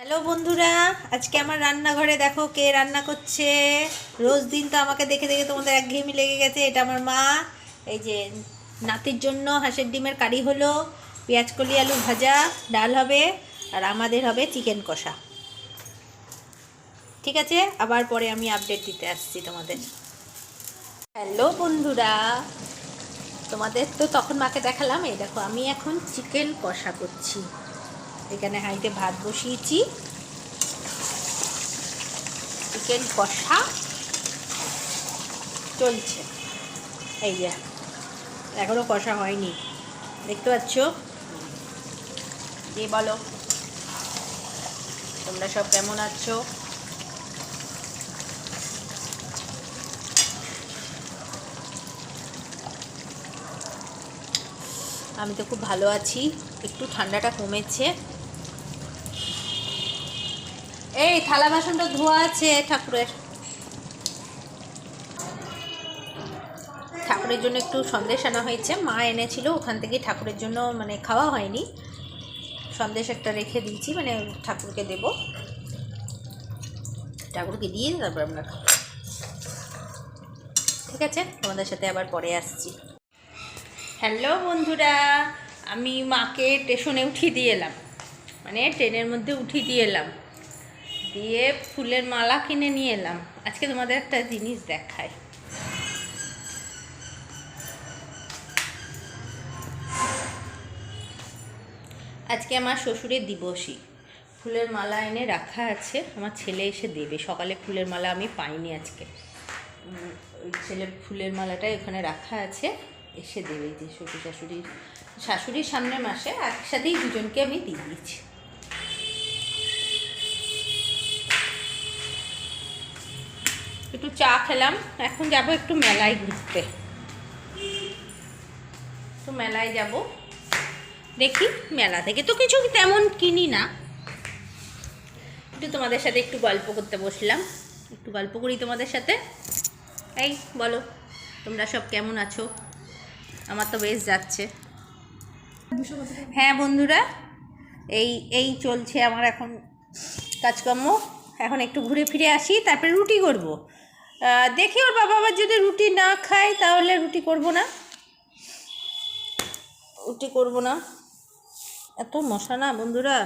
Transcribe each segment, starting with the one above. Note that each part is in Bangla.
হ্যালো বন্ধুরা, আজকে আমার রান্নাঘরে দেখো কে রান্না করছে। রোজ দিন তো আমাকে দেখে দেখে তোমাদের একঘেয়েমি লেগে গেছে, এটা আমার মা। এই যে নাতির জন্য হাঁসের ডিমের কারি হলো, পেঁয়াজ কলি, আলু ভাজা, ডাল হবে, আর আমাদের হবে চিকেন কষা। ঠিক আছে? আবার পরে আমি আপডেট দিতে আসছি তোমাদের। হ্যালো বন্ধুরা, তোমাদের তো তখন মাকে দেখালাম, এই দেখো আমি এখন চিকেন কষা করছি। এখানে হাঁড়িতে ভাত বসিয়েছি। চিকেন কষা চলছে। এই যে, এখনও কষা হয়নি। দেখতে পাচ্ছ? দিয়ে বলো, তোমরা সব কেমন আছো? আমি তো খুব ভালো আছি। একটু ঠান্ডাটা কমেছে। এই থালা বাসনটা ধোয়া আছে ঠাকুরের। ঠাকুরের জন্য একটু সন্দেশ আনা হয়েছে। মা এনেছিল, ওখান থেকে ঠাকুরের জন্য মানে খাওয়া হয়নি। সন্দেশ একটা রেখে দিয়েছি মানে ঠাকুরকে দেব। ঠাকুরকে দিয়ে তারপর আমরা খাব। ঠিক আছে, তোমাদের সাথে আবার পরে আসছি। হ্যালো বন্ধুরা, আমি মাকে স্টেশনে উঠিয়ে দিয়ে এলাম। মানে ট্রেনের মধ্যে উঠিয়ে দিয়ে এলাম। দিয়ে ফুলের মালা কিনে নিয়ে এলাম। আজকে তোমাদের একটা জিনিস দেখায় আজকে আমার শ্বশুরের দিবসই। ফুলের মালা এনে রাখা আছে, আমার ছেলে এসে দেবে। সকালে ফুলের মালা আমি পাইনি আজকে। ছেলে ফুলের মালাটা এখানে রাখা আছে, এসে দেবে যে শ্বশুর শাশুড়ির শাশুড়ির সামনের মাসে একসাথেই দুজনকে আমি দিয়ে দিয়েছি। চা খেলাম। এখন যাব একটু মেলায় ঘুরতে। তো মেলায় যাব। দেখি, মেলা থেকে তো কিছু তেমন কিনি না। একটু তোমাদের সাথে একটু গল্প করতে বসলাম। একটু গল্প করি তোমাদের সাথে। এই, বলো, তোমরা সব কেমন আছো? আমার তো বেশ যাচ্ছে। হ্যাঁ বন্ধুরা, এই এই চলছে আমার এখন কাজকর্ম। এখন একটু ঘুরে ফিরে আসি, তারপরে রুটি করব। দেখি ওর বাবা আবার যদি রুটি না খায়, তাহলে রুটি করব না। রুটি করব না। এত মশা না, বন্ধুরা।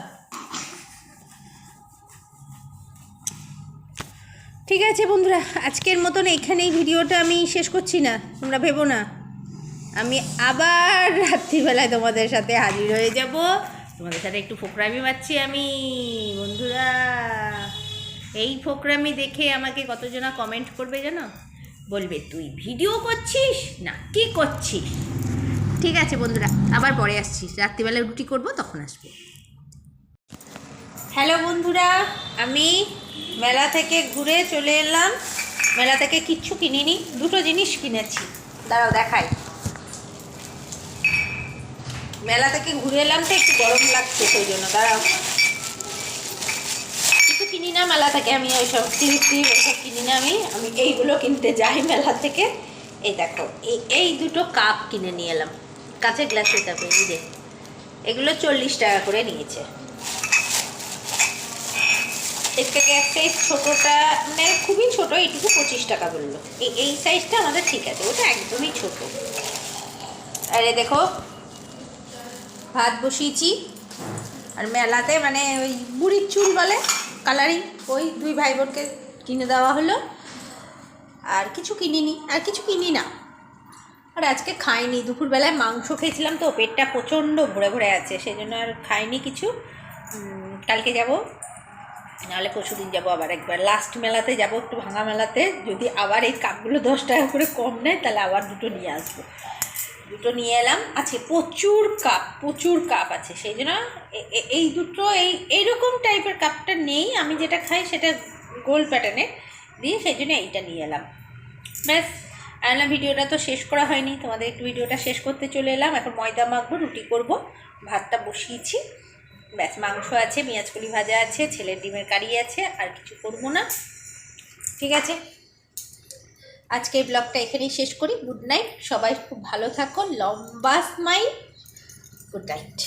ঠিক আছে বন্ধুরা, আজকের মতন এখানেই ভিডিওটা আমি শেষ করছি না। তোমরা ভেবো না। আমি আবার রাত্রিবেলায় তোমাদের সাথে হাজির হয়ে যাব। তোমাদের সাথে একটু ফোকরামি পাচ্ছি আমি, বন্ধুরা। এই ফোকরামি দেখে আমাকে কতজনা কমেন্ট করবে জানো? বলবে তুই ভিডিও করছিস? না কি করছিস? ঠিক আছে বন্ধুরা আবার পরে আসছি। রাত্রিবেলায় রুটি করব তখন আসব। হ্যালো বন্ধুরা আমি মেলা থেকে ঘুরে চলে এলাম। মেলা থেকে কিচ্ছু কিনিনি দুটো জিনিস কিনেছি। দাঁড়াও দেখাই। মেলা থেকে ঘুরে এলাম তো একটু গরম লাগছে সেই জন্য। দাঁড়াও। কিনি না, মেলা থেকে আমি ওইসব ক্লিপ টিপ ওইসব কিনি না আমি। আমি এইগুলো কিনতে যাই মেলা থেকে। এই দেখো, এই এই দুটো কাপ কিনে নিয়ে এলাম। কাঁচের গ্লাসের কাপে এই এগুলো চল্লিশ টাকা করে নিয়েছে। এর থেকে এক সাইজ ছোটোটা মানে খুবই ছোটো, এইটুকু পঁচিশ টাকা বলল। এই এই সাইজটা আমাদের ঠিক আছে, ওটা একদমই ছোটো। আরে দেখো, ভাত বসিয়েছি। আর মেলাতে মানে ওই বুড়ির চুল বলে কালারিং ওই দুই ভাই বোনকে কিনে দেওয়া হলো। আর কিছু কিনিনি, আর কিছু কিনি না। আর আজকে খাইনি, দুপুরবেলায় মাংস খেয়েছিলাম তো, পেটটা প্রচণ্ড ভরে ভরে আছে সেই জন্য আর খাইনি কিছু। কালকে যাব, নাহলে পরশু দিন যাব আবার একবার। লাস্ট মেলাতে যাব, একটু ভাঙা মেলাতে। যদি আবার এই কাপগুলো দশ টাকা করে কম নেয়, তাহলে আবার দুটো নিয়ে আসব। দুটো নিয়ে এলাম। আছে, প্রচুর কাপ প্রচুর কাপ আছে। সেই জন্য এই দুটো, এই, এইরকম টাইপের কাপটা নেই। আমি যেটা খাই সেটা গোল প্যাটার্নের দিয়ে সেই জন্য এইটা নিয়ে এলাম। ব্যাস আনলাম ভিডিওটা তো শেষ করা হয়নি। তোমাদের একটু ভিডিওটা শেষ করতে চলে এলাম। এখন ময়দা মাখবো, রুটি করব, ভাতটা বসিয়েছি। ব্যাস, মাংস আছে পেঁয়াজকলি ভাজা আছে, ছেলের ডিমের কারি আছে, আর কিছু করব না। ঠিক আছে? আজকে এই ব্লগটা এখানেই শেষ করি। Good night. সবাই খুব ভালো থাকো লম্বা স্মাইল। Good night.